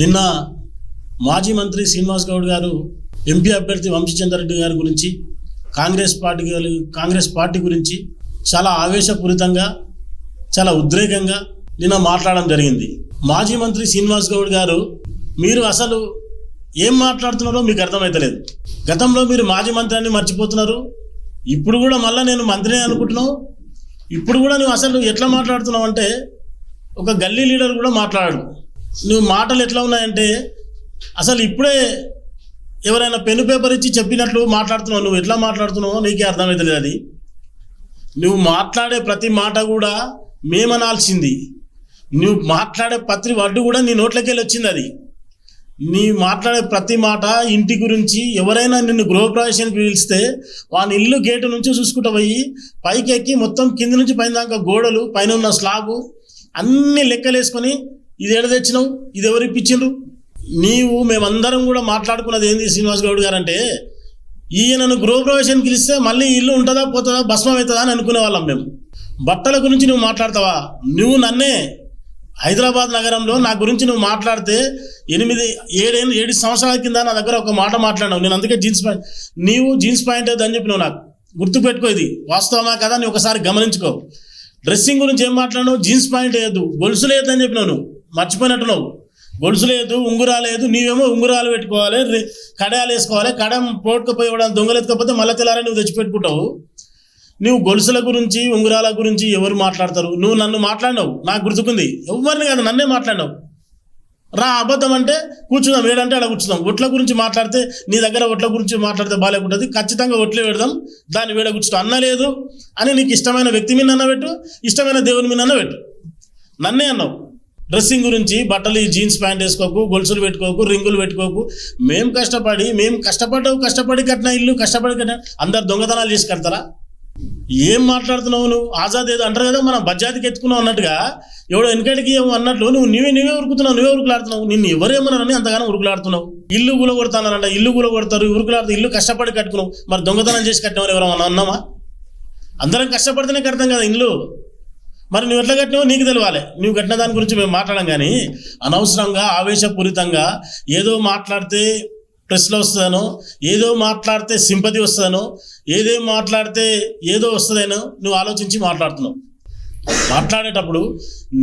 నిన్న మాజీ మంత్రి శ్రీనివాస్ గౌడ్ గారు ఎంపీ అభ్యర్థి వంశీచంద్రరెడ్డి గారి గురించి కాంగ్రెస్ పార్టీ కాంగ్రెస్ పార్టీ గురించి చాలా ఆవేశపూరితంగా చాలా ఉద్రేకంగా నిన్న మాట్లాడడం జరిగింది. మాజీ మంత్రి శ్రీనివాస్ గౌడ్ గారు మీరు అసలు ఏం మాట్లాడుతున్నారో మీకు అర్థమవుతలేదు గతంలో మీరు మాజీ మంత్రి అని మర్చిపోతున్నారు. ఇప్పుడు కూడా మళ్ళీ నేను మంత్రినే అనుకుంటున్నావు. ఇప్పుడు కూడా నువ్వు అసలు ఎట్లా మాట్లాడుతున్నావు అంటే ఒక గల్లీ లీడర్ కూడా మాట్లాడాడు. నువ్వు మాటలు ఎట్లా ఉన్నాయంటే అసలు ఇప్పుడే ఎవరైనా పెను పేపర్ ఇచ్చి చెప్పినట్లు మాట్లాడుతున్నావు నువ్వు ఎట్లా మాట్లాడుతున్నావో నీకే అర్థమవుతలేదు అది. నువ్వు మాట్లాడే ప్రతి మాట కూడా మేమనాల్సింది. నువ్వు మాట్లాడే ప్రతి వడ్డు కూడా నీ నోట్లోకి వెళ్ళి వచ్చింది అది. నీ మాట్లాడే ప్రతి మాట ఇంటి గురించి ఎవరైనా నిన్ను గృహప్రవేశానికి పిలిస్తే వాని ఇల్లు గేటు నుంచి చూసుకుంటూ పోయి పైకి ఎక్కి మొత్తం కింది నుంచి పైన దాకా గోడలు పైన ఉన్న స్లాబు అన్ని లెక్కలేసుకొని ఇది ఎడ తెచ్చినావు? ఇది ఎవరు ఇప్పించిండ్రు? నీవు మేమందరం కూడా మాట్లాడుకున్నది ఏంది శ్రీనివాస్ గౌడ్ గారు అంటే ఈయనను గృహప్రవేశానికి పిలిస్తే మళ్ళీ ఇల్లు ఉంటుందా పోతుందా భస్మం అవుతుందా అని అనుకునే వాళ్ళం మేము. బట్టల గురించి నువ్వు మాట్లాడతావా? నువ్వు నన్నే హైదరాబాద్ నగరంలో నా గురించి నువ్వు మాట్లాడితే ఎనిమిది ఏడే ఏడు సంవత్సరాల కింద నా దగ్గర ఒక మాట మాట్లాడినావు. నేను అందుకే జీన్స్ ప్యాంట్ నీవు జీన్స్ ప్యాంట్ అని చెప్పినావు నాకు. గుర్తుపెట్టుకో ఇది. వాస్తవమా కదా? అని ఒకసారి గమనించుకో. డ్రెస్సింగ్ గురించి ఏం మాట్లాడినావు? జీన్స్ ప్యాంట్ వేయద్దు గొలుసు లేదని చెప్పినావు నువ్వు. మర్చిపోయినట్టున్నావు గొలుసు లేదు ఉంగురాలు లేదు నీవేమో ఉంగురాలు పెట్టుకోవాలి రి- కడాలు వేసుకోవాలి కడం పోటుకపోయి ఇవ్వడానికి దొంగలు ఎత్తుకపోతే మళ్ళీ తెల్లారని నువ్వు తెచ్చిపెట్టుకుంటావు. నువ్వు గొలుసుల గురించి ఉంగరాల గురించి ఎవరు మాట్లాడతారు? నువ్వు నన్ను మాట్లాడినావు నాకు గుర్తుకుంది. ఎవరిని కాదు నన్నే మాట్లాడినావు. రా అబద్ధం అంటే కూర్చుందాం ఏడంటే అలా కూర్చుందాం. ఒట్ల గురించి మాట్లాడితే నీ దగ్గర ఒట్ల గురించి మాట్లాడితే బాగాలేకుంటుంది. ఖచ్చితంగా ఒట్లే పెడదాం దాన్ని వేడ కూర్చుంటాం అన్న లేదు అని నీకు ఇష్టమైన వ్యక్తి మీద అన్న పెట్టు ఇష్టమైన దేవుని మీద అన్న పెట్టు. నన్నే అన్నావు. డ్రెస్సింగ్ గురించి బట్టలు ఈ జీన్స్ ప్యాంట్ వేసుకోకు గొలుసులు పెట్టుకోకు రింగులు పెట్టుకోకు. మేము కష్టపడి మేము కష్టపడ్డావు కష్టపడి కట్టిన ఇల్లు కష్టపడి కట్టిన అందరు దొంగతనాలు చేసి కడతారా? ఏం మాట్లాడుతున్నావు నువ్వు? ఆజాద్ ఏదో అంటారు కదా మనం బజ్జాతికి ఎత్తుకున్నావు అన్నట్టుగా. ఎవడో వెనకటికి ఏమో అన్నట్లు నువ్వు నువ్వే నువ్వే ఉరుకుతున్నావు నువ్వే ఉరుకులాడుతున్నావు. నిన్ను ఎవరేమన్నారని అంతగానో ఉరుకులాడుతున్నావు. ఇల్లు గుల ఇల్లు గుల కొడతారు ఇల్లు కష్టపడి కట్టుకున్నావు. మరి దొంగతనం చేసి కట్టినవారు ఎవరన్నా అన్నామా? అందరం కష్టపడితేనే కడతాం కదా ఇల్లు. మరి నువ్వు ఎట్లా కట్టినావో నీకు తెలియాలి నువ్వు కట్టిన దాని గురించి మేము మాట్లాడడం కానీ అనవసరంగా ఆవేశపూరితంగా ఏదో మాట్లాడితే ప్రెస్లో వస్తుందనో ఏదో మాట్లాడితే సింపతి వస్తుందనో ఏదో మాట్లాడితే ఏదో వస్తుందేనో నువ్వు ఆలోచించి మాట్లాడుతున్నావు. మాట్లాడేటప్పుడు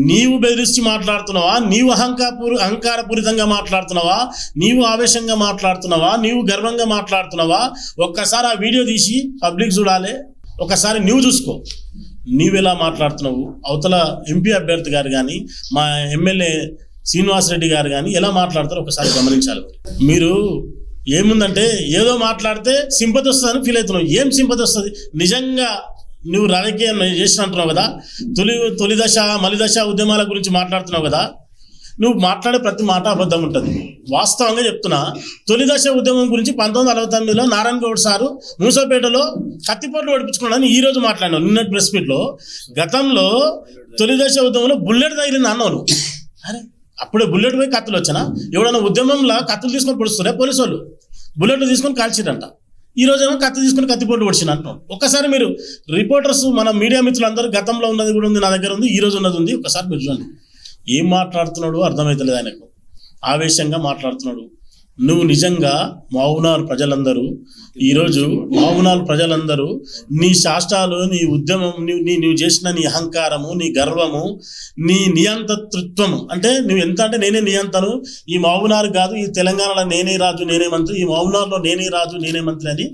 నీవు బెదిరించి మాట్లాడుతున్నావా నీవు అహంకారపూరి అహంకారపూరితంగా మాట్లాడుతున్నావా నీవు ఆవేశంగా మాట్లాడుతున్నావా నీవు గర్వంగా మాట్లాడుతున్నావా ఒక్కసారి ఆ వీడియో తీసి పబ్లిక్ చూడాలి ఒకసారి నువ్వు చూసుకో. నీవెలా మాట్లాడుతున్నావు? అవతల ఎంపీ అభ్యర్థి గారు కానీ మా ఎమ్మెల్యే శ్రీనివాసరెడ్డి గారు కానీ ఎలా మాట్లాడతారో ఒకసారి గమనించాలి. మీరు ఏముందంటే ఏదో మాట్లాడితే సింపతి వస్తుందని ఫీల్ అవుతున్నావు. ఏం సింపతి వస్తుంది నిజంగా నువ్వు రాజకీయం చేసినట్టున్నావు కదా? తొలి తొలి దశ మలిదశ ఉద్యమాల గురించి మాట్లాడుతున్నావు కదా? నువ్వు మాట్లాడే ప్రతి మాట అబద్ధం ఉంటుంది. వాస్తవంగా చెప్తున్నా తొలి దశ ఉద్యమం గురించి పంతొమ్మిది అరవై తొమ్మిదిలో నారాయణ గౌడ్ సారు మూసపేటలో కత్తిపోట్లు ఓడిపించుకున్నాడని ఈ రోజు మాట్లాడినావు నిన్నటి ప్రెస్ మీట్లో గతంలో తొలి దశ ఉద్యమంలో బుల్లెట్ తగిలింది అన్నావు అరే అప్పుడే బుల్లెట్ పోయి కత్తులు వచ్చినా? ఎవడన్నా ఉద్యమంలో కత్తులు తీసుకొని పొడుస్తుండే పోలీసు వాళ్ళు బుల్లెట్ తీసుకొని కాల్చిరంట ఈ రోజేమో కత్తి తీసుకొని కత్తిపోటు పొడిచిన అంటున్నాం ఒక్కసారి మీరు రిపోర్టర్స్ మన మీడియా మిత్రులందరూ గతంలో ఉన్నది కూడా ఉంది నా దగ్గర ఉంది ఈ రోజు ఉన్నది ఉంది ఒకసారి మీరు చూడండి. ఏం మాట్లాడుతున్నాడు అర్థమవుతలేదు ఆయనకు. ఆవేశంగా మాట్లాడుతున్నాడు. నువ్వు నిజంగా మావునారు ప్రజలందరూ ఈరోజు మావునారు ప్రజలందరూ నీ శాస్త్రాలు నీ ఉద్యమం నీ నువ్వు చేసిన నీ అహంకారము నీ గర్వము నీ నియంతృత్వము. అంటే నువ్వు ఎంత అంటే నేనే నియంతను ఈ మావునారు కాదు ఈ తెలంగాణలో నేనే రాజు నేనే మంత్రి ఈ మావునారులో నేనే రాజు నేనే మంత్రి అని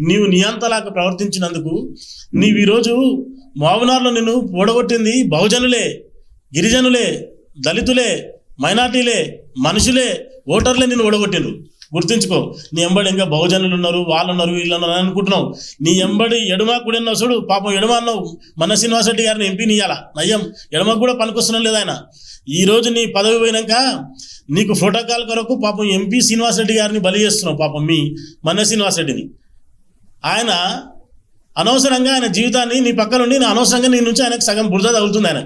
నీవు నియంతలాగా ప్రవర్తించినందుకు నీవు ఈరోజు మావునారులో నిన్ను ఓడగొట్టింది బహుజనులే గిరిజనులే దళితులే మైనార్టీలే మనుషులే ఓటర్లే నేను ఓడగొట్టిండ్రు. గుర్తుంచుకో నీ ఎంబడి ఇంకా బహుజనులు ఉన్నారు వాళ్ళు ఉన్నారు వీళ్ళు ఉన్నారు అని అనుకుంటున్నావు. నీ ఎంబడి ఎడమ కూడా ఉన్నావు చూడు పాపం ఎడమ అన్నావు. మన శ్రీనివాసరెడ్డి గారిని ఎంపీని ఇయ్యాల నయ్యం. ఎడమకు కూడా పనికొస్తున్నాం లేదాయన ఆయన. ఈ రోజు నీ పదవి పోయినాక నీకు ప్రోటోకాల్ కొరకు పాపం ఎంపీ శ్రీనివాసరెడ్డి గారిని బలి చేస్తున్నావు పాపం మీ మన శ్రీనివాసరెడ్డిని. ఆయన అనవసరంగా ఆయన జీవితాన్ని నీ పక్కనుండి నేను అనవసరంగా నీ నుంచి ఆయనకు సగం బురద తగులుతుంది ఆయన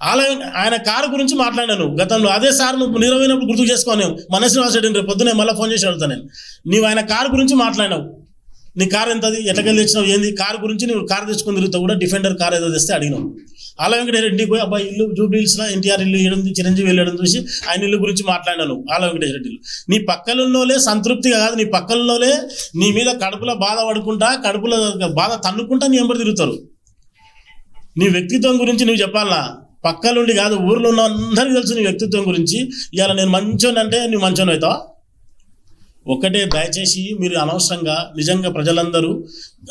ఆలయం ఆయన కారు గురించి మాట్లాడాను. గతంలో అదే సార్ నువ్వు నిరవైనప్పుడు గుర్తు చేసుకోను మన శ్రీనివాసరెడ్డిని రేపు పొద్దునే మళ్ళీ ఫోన్ చేసి అడుగుతాను నేను. నీవు ఆయన కారు గురించి మాట్లాడినావు. నీ కారు ఎంతది ఎట్లకెళ్ళి తెచ్చినావు ఏంది? కారు గురించి నువ్వు కారు తెచ్చుకుని తిరుగుతావు కూడా డిఫెండర్ కార్ ఏదో తెస్తే అడిగినావు. ఆల వెంకటేశ్వర ఇంటికి పోయి అబ్బాయి ఇల్లు జూబ్లీస్లో ఎన్టీఆర్ ఇల్లు వేయడం చిరంజీవి వెళ్ళడం చూసి ఆయన ఇల్లు గురించి మాట్లాడినాను ఆల వెంకటేశ్వర రెడ్డిలు నీ పక్కలలోనే సంతృప్తిగా కాదు నీ పక్కలలోనే నీ మీద కడుపులో బాధ పడుకుంటా కడుపులో బాధ తన్నుకుంటా నీ ఎంబడి తిరుగుతారు. నీ వ్యక్తిత్వం గురించి నువ్వు చెప్పాలా పక్కలుండి కాదు ఊర్లో ఉన్న అందరికీ తెలుసు నీ వ్యక్తిత్వం గురించి. ఇవాళ నేను మంచోని అంటే నువ్వు మంచోని అవుతావా? ఒకటే దయచేసి మీరు అనవసరంగా నిజంగా ప్రజలందరూ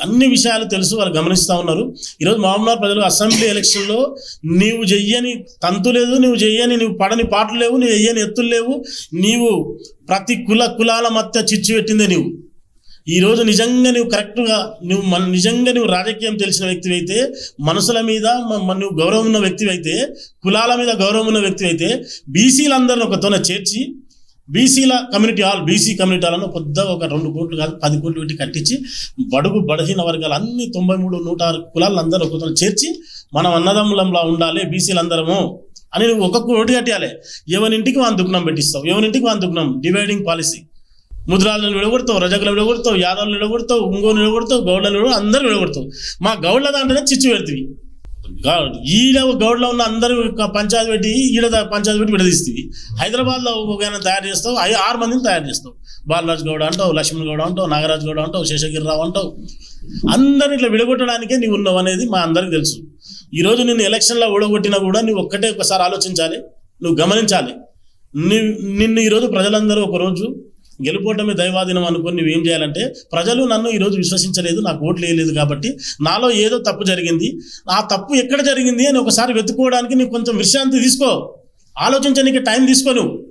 అన్ని విషయాలు తెలుసు వాళ్ళు గమనిస్తూ ఉన్నారు. ఈరోజు మామూలు ప్రజలు అసెంబ్లీ ఎలక్షన్లో నీవు చెయ్యని తంతు లేదు నువ్వు చెయ్యని నువ్వు పడని పాటలు లేవు నువ్వు చెయ్యని ఎత్తులు లేవు. నీవు ప్రతి కుల కులాల మధ్య చిచ్చు పెట్టిందే నీవు. ఈ రోజు నిజంగా నువ్వు కరెక్ట్గా నువ్వు మన నిజంగా నువ్వు రాజకీయం తెలిసిన వ్యక్తి అయితే మనసుల మీద నువ్వు గౌరవం ఉన్న వ్యక్తి అయితే కులాల మీద గౌరవం ఉన్న వ్యక్తి అయితే బీసీలందరిని ఒకతోన చేర్చి బీసీల community hall BC community hall అని పెద్ద ఒక రెండు కోట్లు కాదు పది కోట్లు పెట్టి కట్టించి బడుగు బడహీన వర్గాలు అన్ని తొంభై మూడు నూట ఆరు కులాలందరూ ఒకతో చేర్చి మనం అన్నదమ్ములంలా ఉండాలి బీసీలందరము అని నువ్వు ఒక్కొక్క ఓటు కట్టాలి ఎవరింటికి వాని దుగ్నం పెట్టిస్తావు? ఎవరింటికి వాని దుగ్నం డివైడింగ్ పాలసీ. ముద్రాలను విడగొడతావు రజకులు విడగొడతావు యాదవులు విడగొడతావు ఉంగోని విడగొడతావు గౌడ్లను విడగొడతావు అందరూ విడగొడతావు. మా గౌడ్ల దాంట్లోనే చిచ్చు పెడుతుంది. ఈడ గౌడ్లో ఉన్న అందరూ ఒక పంచాయతీ పెట్టి ఈడ పంచాయతీ పెట్టి విడదీస్తుంది. హైదరాబాద్లో ఒక తయారు చేస్తావు ఐ- ఆరు మందిని తయారు చేస్తావు. బాలరాజు గౌడ అంటావు లక్ష్మణ్ గౌడ అంటావు నాగరాజు గౌడ అంటావు శేషగిరిరావు అంటావు. అందరిని ఇట్లా విడగొట్టడానికే నీవు ఉన్నావు అనేది మా అందరికి తెలుసు. ఈరోజు నిన్ను ఎలక్షన్లో ఓడగొట్టినా కూడా నువ్వు ఒక్కటే ఒకసారి ఆలోచించాలి నువ్వు గమనించాలి. నీ నిన్ను ఈరోజు ప్రజలందరూ ఒకరోజు గెలుపోవటమే దైవాధీనం అనుకుని నువ్వేం చేయాలంటే ప్రజలు నన్ను ఈరోజు విశ్వసించలేదు నాకు ఓట్లు వేయలేదు కాబట్టి నాలో ఏదో తప్పు జరిగింది. ఆ తప్పు ఎక్కడ జరిగింది అని ఒకసారి వెతుక్కోవడానికి నీకు కొంచెం విశ్రాంతి తీసుకో. ఆలోచించడానికి టైం తీసుకో నువ్వు.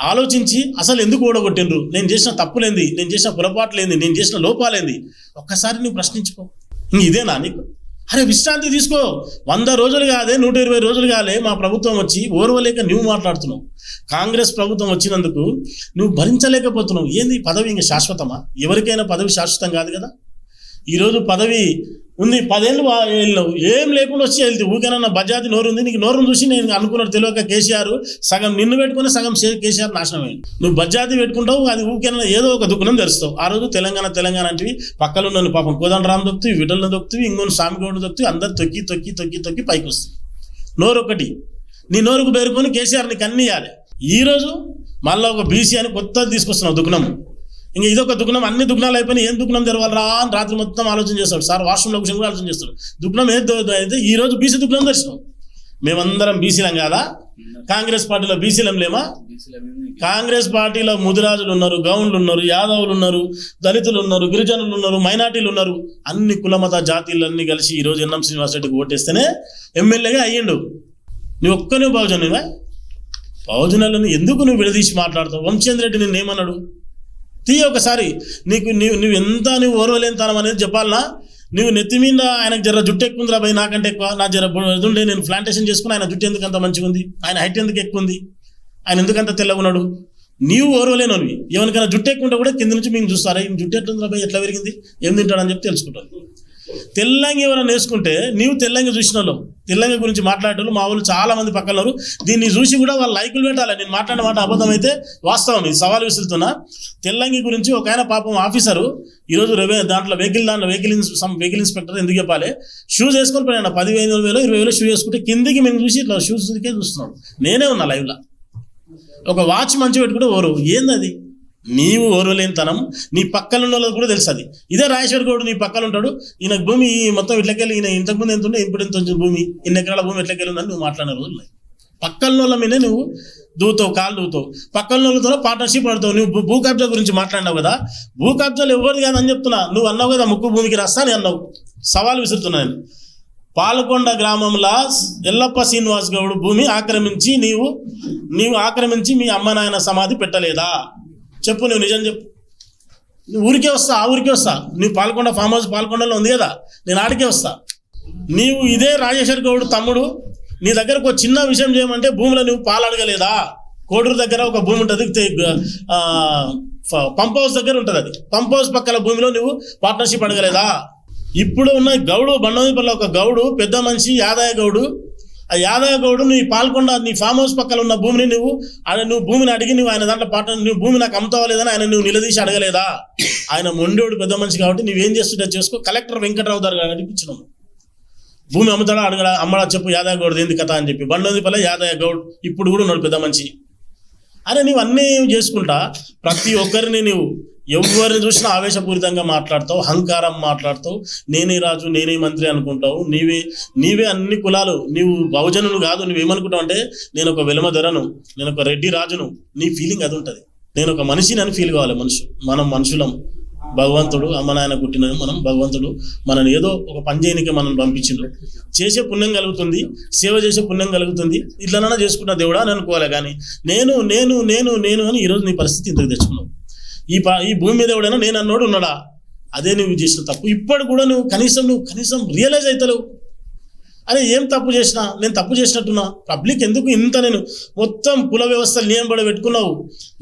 ఆలోచించి అసలు ఎందుకు ఓడగొట్టిండ్రు? నేను చేసిన తప్పులేంది? నేను చేసిన పొరపాట్లేంది? నేను చేసిన లోపాలేంది? ఒక్కసారి నువ్వు ప్రశ్నించుకో. ఇదేనా నీకు? అరే విశ్రాంతి తీసుకో. వంద రోజులు కాదే నూట ఇరవై రోజులు కాలే మా ప్రభుత్వం వచ్చి ఓర్వలేక నువ్వు మాట్లాడుతున్నావు. కాంగ్రెస్ ప్రభుత్వం వచ్చినందుకు నువ్వు భరించలేకపోతున్నావు. ఏంది పదవి ఇంక శాశ్వతమా? ఎవరికైనా పదవి శాశ్వతం కాదు కదా? ఈరోజు పదవి ఉంది. పదేళ్ళు వెళ్ళినావు ఏం లేకుండా వచ్చి వెళ్తే ఊకేనన్న బజాతి నోరు ఉంది నీకు నోరును చూసి నేను అనుకున్నాడు తెలియక కేసీఆర్ సగం నిన్ను పెట్టుకుని సగం కేసీఆర్ నాశనం అయింది నువ్వు బజాతి పెట్టుకుంటావు అది ఊకేనన్నా ఏదో ఒక దుకాణం తెరుస్తావు ఆ రోజు తెలంగాణ తెలంగాణ అంటే పక్కన ఉన్న పాపం కోదండరామ్ దొక్కుతూ విటల్ని దొక్కుతూ ఇంకొన్ని స్వామిగౌడ్ దొక్కుతూ అందరు తొక్కి తొక్కి తొక్కి తొక్కి పైకి వస్తుంది నోరు ఒకటి నీ నోరుకు పేరుకొని కేసీఆర్ నీకు అన్ని ఇవ్వాలి మళ్ళీ ఒక బీసీ అని కొత్తది తీసుకొస్తున్నావు దుఃఖనము ఇంకా ఇదొక దుగ్నం అన్ని దుగ్నాలు అయిపోయినా ఏం దుగ్నం తెరవాలరా అని రాత్రి మొత్తం ఆలోచన చేస్తాడు. సార్ వాష్రూమ్లో కూర్చొని కూడా ఆలోచన చేస్తాడు. దుగ్నం ఏది అయితే ఈ రోజు బీసీ దుగ్నం దర్శనం మేమందరం బీసీలం కాదా? కాంగ్రెస్ పార్టీలో బీసీలం లేమా? కాంగ్రెస్ పార్టీలో ముదిరాజులు ఉన్నారు గౌండ్లు ఉన్నారు యాదవులు ఉన్నారు దళితులు ఉన్నారు గిరిజనులు ఉన్నారు మైనార్టీలు ఉన్నారు. అన్ని కులమత జాతీయులన్నీ కలిసి ఈ రోజు శ్రీనివాస్ రెడ్డికి ఓటేస్తేనే ఎమ్మెల్యేగా అయ్యిండు. నువ్వు ఒక్కనే బహుజనువా బహుజనులను ఎందుకు నువ్వు విడదీసి మాట్లాడతావు? వంశేంద్ర రెడ్డి నిన్నేమన్నాడు? తీయ ఒకసారి. నీకు నీవు నువ్వు ఎంత నువ్వు ఓర్వలేనితనం అనేది చెప్పాలనా? నువ్వు నెత్తి మీద ఆయనకు జర జుట్టు ఎక్కువ ఉందిరా భయ్ నాకంటే ఎక్కువ. నా జర ఉండే నేను ప్లాంటేషన్ చేసుకుని ఆయన జుట్టు ఎందుకు అంత మంచిగా ఉంది? ఆయన హైట్ ఎందుకు ఎక్కువ ఉంది? ఆయన ఎందుకంత తెల్లగా ఉన్నాడు? నీవు ఓర్వలేనివి ఎవరికైనా జుట్టు ఎక్కువ ఉంటే కూడా కింద నుంచి మేము చూస్తారా? ఈ జుట్టు ఎట్లుందిరా భయ్ ఎట్లా పెరిగింది ఏం తింటాడని చెప్పి తెలుసుకుంటాను తెల్లంగి ఎవరైనా వేసుకుంటే నీవు తెల్లంగి చూసిన వాళ్ళు తెల్లంగి గురించి మాట్లాడేటోళ్ళు మా వాళ్ళు చాలా మంది పక్కన దీన్ని చూసి కూడా వాళ్ళు లైకులు పెట్టాలి. నేను మాట్లాడిన మాట అబద్ధం అయితే వాస్తవం. ఇది సవాల్ విసులుతున్నా తెల్లంగి గురించి ఒక ఆయన పాపం ఆఫీసరు. ఈరోజు రెవె దాంట్లో వెహికల్ దాంట్లో వెహికల్ సమ్ వెహికల్ ఇన్స్పెక్టర్ ఎందుకు చెప్పాలి? షూస్ వేసుకొని పోయినా పదివేలు వేలు ఇరవై వేలు షూ వేసుకుంటే కిందికి మేము చూసి ఇట్లా షూస్ చూస్తున్నాం. నేనే ఉన్నా లైవ్లో. ఒక వాచ్ మంచి పెట్టుకుంటే ఓరు ఏంది అది? నీవు ఓర్వలేనితనం నీ పక్కన ఉన్న వాళ్ళకి కూడా తెలుసు అది ఇదే రాజేశ్వర్ గౌడ్ నీ పక్కన ఉంటాడు ఈయన భూమి మొత్తం ఇట్లకెళ్ళి ఈయన ఇంతకుముందు ఎంత ఉండే ఇప్పుడు ఎంత భూమి? ఇన్ని ఎకరాల భూమి ఎట్లకెళ్ళి ఉందని నువ్వు మాట్లాడిన రోజులు పక్కన వాళ్ళ నువ్వు దూతావు కాలు దూతావు. పక్కన వాళ్ళతో పార్ట్నర్షిప్ పడతావు. నువ్వు భూ- కబ్జా గురించి మాట్లాడినావు కదా? భూ కబ్జాలు ఎవరు కాదని చెప్తున్నా. నువ్వు అన్నావు కదా ముక్కు భూమికి రాస్తా అని అన్నావు. సవాల్ విసురుతున్నా నేను. పాలకొండ గ్రామంలో ఎల్లప్ప శ్రీనివాస్ గౌడ్ భూమి ఆక్రమించి నీవు నీవు ఆక్రమించి మీ అమ్మ నాయన సమాధి పెట్టలేదా? చెప్పు నువ్వు నిజం చెప్పు. నువ్వు ఊరికే వస్తా ఆ ఊరికే వస్తా. నువ్వు పాల్కొండ ఫామ్ హౌస్ పాల్కొండలో ఉంది కదా నేను ఆడికే వస్తా. నీవు ఇదే రాజేశ్వర్ గౌడ్ తమ్ముడు నీ దగ్గరకు ఒక చిన్న విషయం చేయమంటే భూమిలో నువ్వు పాలు అడగలేదా? కోడూరు దగ్గర ఒక భూమి ఉంటుంది పంప్ హౌస్ దగ్గర ఉంటుంది అది. పంప్ హౌస్ పక్కల భూమిలో నువ్వు పార్ట్నర్షిప్ అడగలేదా? ఇప్పుడు ఉన్న గౌడు బండపల్లి ఒక గౌడు పెద్ద మనిషి యాదయ్య గౌడు ఆ యాదవ గౌడు నీ పాల్కొండ నీ ఫామ్ హౌస్ పక్కన ఉన్న భూమిని నువ్వు ఆయన నువ్వు భూమిని అడిగి నువ్వు ఆయన దాంట్లో పాట నువ్వు భూమి నాకు అమ్ముతావా లేదని ఆయన నువ్వు నిలదీసి అడగలేదా? ఆయన మొండోడు పెద్ద మనిషి కాబట్టి నువ్వేం చేస్తుంటే చేసుకో. కలెక్టర్ వెంకట్రావు గారు అనిపించినాము భూమి అమ్ముతాడా అడగడా? అమ్మడా చెప్పు యాదవ గౌడ్ ఏంది కథ అని చెప్పి. బండోది పల్లె యాదవ గౌడ్ ఇప్పుడు కూడా ఉన్నాడు పెద్ద మంచి అరే నువ్వు అన్నీ చేసుకుంటా. ప్రతి ఒక్కరిని నీవు ఎవరిని చూసినా ఆవేశపూరితంగా మాట్లాడతావు అహంకారం మాట్లాడతావు. నేనే రాజు నేనే మంత్రి అనుకుంటావు. నీవే నీవే అన్ని కులాలు నీవు బహుజనులు కాదు నువ్వేమనుకుంటావు అంటే నేను ఒక వెలమ ధరను నేను ఒక రెడ్డి రాజును నీ ఫీలింగ్ అది ఉంటుంది. నేను ఒక మనిషిని అని ఫీల్ కావాలి మనుషు మనం మనుషులం. భగవంతుడు అమ్మ నాయన పుట్టిన మనం భగవంతుడు మనని ఏదో ఒక పని చేయనికే మనం పంపించిండు. చేసే పుణ్యం కలుగుతుంది సేవ చేసే పుణ్యం కలుగుతుంది ఇట్లనైనా చేసుకున్న దేవుడా అని అనుకోవాలి కానీ నేను నేను నేను నేను అని ఈరోజు నీ పరిస్థితి ఇంతకు తెచ్చుకున్నావు. ఈ ఈ భూమి మీద ఎవడైనా నేను అన్నోడు ఉన్నాడా? అదే నువ్వు చేసిన తప్పు. ఇప్పుడు కూడా నువ్వు కనీసం నువ్వు కనీసం రియలైజ్ అవుతలేవు అరే ఏం తప్పు చేసినా? నేను తప్పు చేసినట్టున్నా? పబ్లిక్ ఎందుకు ఇంత నేను మొత్తం కుల వ్యవస్థ నియంబడి పెట్టుకున్నావు?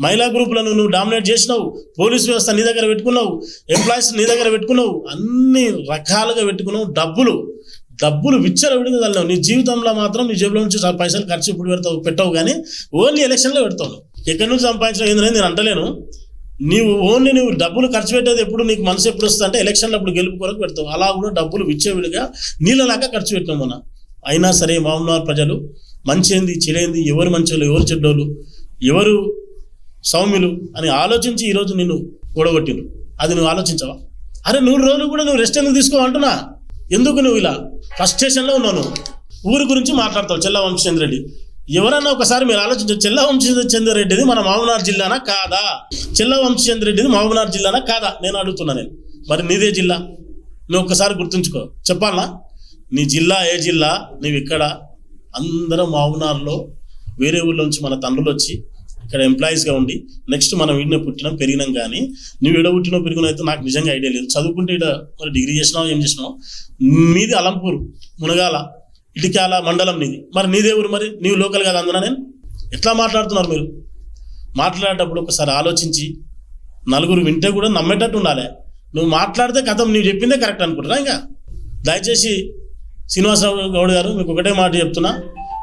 మహిళా గ్రూపులను నువ్వు డామినేట్ చేసినావు? పోలీస్ వ్యవస్థ నీ దగ్గర పెట్టుకున్నావు? ఎంప్లాయీస్ నీ దగ్గర పెట్టుకున్నావు? అన్ని రకాలుగా పెట్టుకున్నావు. డబ్బులు డబ్బులు విచ్చర విడుదల నీ జీవితంలో మాత్రం నీ జేబులో నుంచి పైసలు ఖర్చు ఇప్పుడు పెడతావు పెట్టవు కానీ ఓన్లీ ఎలక్షన్లో పెడతావు ఎక్కడి నుంచి సంపాదించిన ఏంటనేది నేను అంటలేను. నీవు ఓన్లీ నువ్వు డబ్బులు ఖర్చు పెట్టేది ఎప్పుడు నీకు మనసు ఎప్పుడు వస్తుంది అంటే ఎలక్షన్లో అప్పుడు గెలుపు కొరకు పెడతావు. అలా కూడా డబ్బులు విచ్చేవిడిగా నీళ్ళలాగా ఖర్చు పెట్టినాం మన. అయినా సరే మామూలు ప్రజలు మంచి ఏంది చెడేంది ఎవరు మంచోళ్ళు ఎవరు చెడ్డోళ్ళు ఎవరు సౌమ్యులు అని ఆలోచించి ఈరోజు నిన్ను ఓడగొట్టిండ్రు. అది నువ్వు ఆలోచించవా? అరే నూరు రోజులు కూడా నువ్వు రెస్ట్ ఎందుకు తీసుకో అంటున్నా? ఎందుకు నువ్వు ఇలా ఫ్రస్ట్రేషన్లో ఉన్నావు ఉన్నాను ఊరి గురించి మాట్లాడతావు చెల్ల వంశచంద్ర రెడ్డి. ఎవరన్నా ఒకసారి మీరు ఆలోచించు చెల్ల వంశచంద్ర రెడ్డిది మన మామనార్ జిల్లానా కాదా? చెల్ల వంశచంద్ర రెడ్డిది మహబూబ్నగర్ జిల్లానా కాదా? నేను అడుగుతున్నా నేను. మరి నీదే జిల్లా? నువ్వు ఒక్కసారి గుర్తుంచుకో. చెప్పాలా? నీ జిల్లా ఏ జిల్లా? నువ్వు ఇక్కడ అందరం మామనార్లో వేరే ఊళ్ళో నుంచి మన తండ్రులు వచ్చి ఇక్కడ ఎంప్లాయీస్గా ఉండి నెక్స్ట్ మనం వీడినే పుట్టినాం పెరిగినాం కానీ నువ్వు ఎడ పుట్టినో పెరిగిన అయితే నాకు నిజంగా ఐడియా లేదు. చదువుకుంటే ఇక్కడ మరి డిగ్రీ చేసినావు ఏం చేసినావు? మీది అలంపూర్ మునగాల. ఇటికాల మండలం నీది. మరి నీదే ఊరు మరి నీవు లోకల్ కదా అందున నేను? ఎట్లా మాట్లాడుతున్నారు మీరు? మాట్లాడేటప్పుడు ఒకసారి ఆలోచించి నలుగురు వింటే కూడా నమ్మేటట్టు ఉండాలి. నువ్వు మాట్లాడితే కథం నువ్వు చెప్పిందే కరెక్ట్ అనుకుంటున్నా ఇంకా? దయచేసి శ్రీనివాసరావు గౌడ్ గారు మీకు ఒకటే మాట చెప్తున్నా.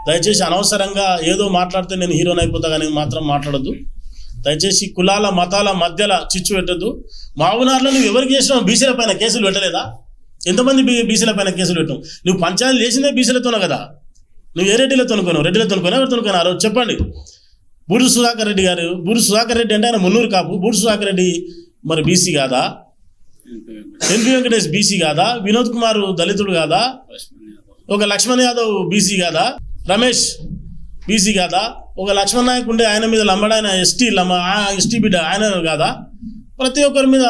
దయచేసి అనవసరంగా ఏదో మాట్లాడితే నేను హీరోని అయిపోతా కానీ మాత్రం మాట్లాడొద్దు. దయచేసి కులాల మతాల మధ్యలో చిచ్చు పెట్టద్దు. మావునార్లో నువ్వు ఎవరికి చేసినావు? బీసీల పైన కేసులు పెట్టలేదా? ఎంతమంది బీ బీసీల పైన కేసులు పెట్టావు నువ్వు పంచాయతీ లేచిందే బీసీలతోనే కదా. నువ్వు ఏ రెడ్డిలో కొనుక్కోను రెడ్డిలో కొను ఎవరితో కొను ఆ రోజు చెప్పండి. బూడి సుధాకర్ రెడ్డి గారు బూడి సుధాకర్ రెడ్డి అంటే ఆయన మున్నూరు కాపు. బూడి సుధాకర్ రెడ్డి మరి బీసీ కాదా? ఎన్పి వెంకటేష్ బీసీ కాదా? వినోద్ కుమార్ దళితుడు కాదా? ఒక లక్ష్మణ్ యాదవ్ బీసీ కాదా? రమేష్ బీసీ కాదా? ఒక లక్ష్మణ్ నాయక్ ఉండే ఆయన మీద లంబడాయన ఎస్టీ లమ్మ ఎస్టీ బిడ్డ ఆయన కాదా? ప్రతి ఒక్కరి మీద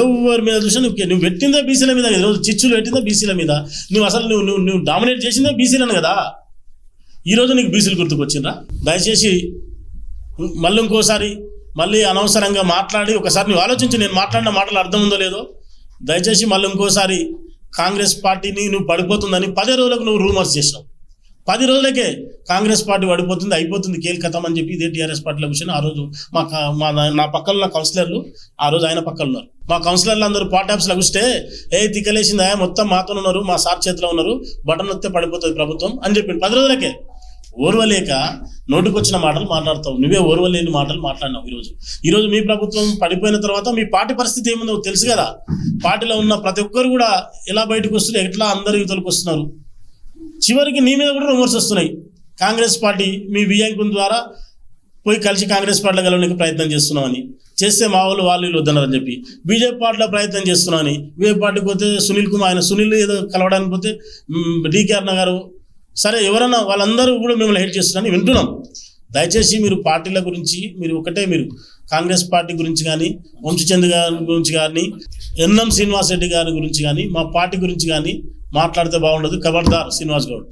ఎవరి మీద చూసినా నువ్వు నువ్వు పెట్టిందా బీసీల మీద ఈరోజు చిచ్చులు పెట్టిందా బీసీల మీద. నువ్వు అసలు నువ్వు నువ్వు నువ్వు డామినేట్ చేసిందే బీసీలను కదా. ఈరోజు నీకు బీసీలు గుర్తుకొచ్చిండ్రా? దయచేసి మళ్ళీ ఇంకోసారి మళ్ళీ అనవసరంగా మాట్లాడి ఒకసారి నువ్వు ఆలోచించి నేను మాట్లాడిన మాటలు అర్థం ఉందో లేదో. దయచేసి మళ్ళీ ఇంకోసారి కాంగ్రెస్ పార్టీని నువ్వు పడిపోతుందని పదే రోజులకు నువ్వు రూమర్స్ చేసావు పది రోజులకే కాంగ్రెస్ పార్టీ పడిపోతుంది అయిపోతుంది కేల్కతం అని చెప్పి ఇదే టీఆర్ఎస్ పార్టీలో కూర్చొని ఆ రోజు మా మా నా పక్కన ఉన్న కౌన్సిలర్లు ఆ రోజు ఆయన పక్కన ఉన్నారు. మా కౌన్సిలర్లు అందరూ పార్ట్ ఆఫీస్లో కూర్చుంటే ఏ తిక్కలేసిందా? మొత్తం మాతో ఉన్నారు మా సార్ చేతిలో ఉన్నారు బటన్ వస్తే పడిపోతుంది ప్రభుత్వం అని చెప్పి పది రోజులకే ఓర్వలేక నోటికొచ్చిన మాటలు మాట్లాడతావు. నువ్వే ఓర్వలేని మాటలు మాట్లాడినావు ఈరోజు. ఈరోజు మీ ప్రభుత్వం పడిపోయిన తర్వాత మీ పార్టీ పరిస్థితి ఏముందో తెలుసు కదా. పార్టీలో ఉన్న ప్రతి ఒక్కరు కూడా ఎలా బయటకు వస్తున్నారు? ఎట్లా అందరు యువతలకు వస్తున్నారు? చివరికి నీ మీద కూడా రూమర్స్ వస్తున్నాయి. కాంగ్రెస్ పార్టీ మీ వియాంకుల ద్వారా పోయి కలిసి కాంగ్రెస్ పార్టీలో కలవడానికి ప్రయత్నం చేస్తున్నామని. చేస్తే మా వాళ్ళు వాళ్ళు వీళ్ళు వద్దన్నారని చెప్పి. బీజేపీ పార్టీలో ప్రయత్నం చేస్తున్నామని. బీజేపీ పార్టీకి పోతే సునీల్ కుమార్ ఆయన సునీల్ ఏదో కలవడానికి పోతే డీకే అన్న గారు సరే ఎవరన్నా వాళ్ళందరూ కూడా మిమ్మల్ని హెల్ప్ చేస్తున్నారని వింటున్నాం. దయచేసి మీరు పార్టీల గురించి మీరు ఒకటే మీరు కాంగ్రెస్ పార్టీ గురించి కానీ వంశచంద్ర గారి గురించి కానీ ఎన్ఎం శ్రీనివాస్ రెడ్డి గారి గురించి కానీ మా పార్టీ గురించి కానీ మాట్లాడితే బాగుండదు. ఖబర్దార్ శ్రీనివాస్ గౌడ్.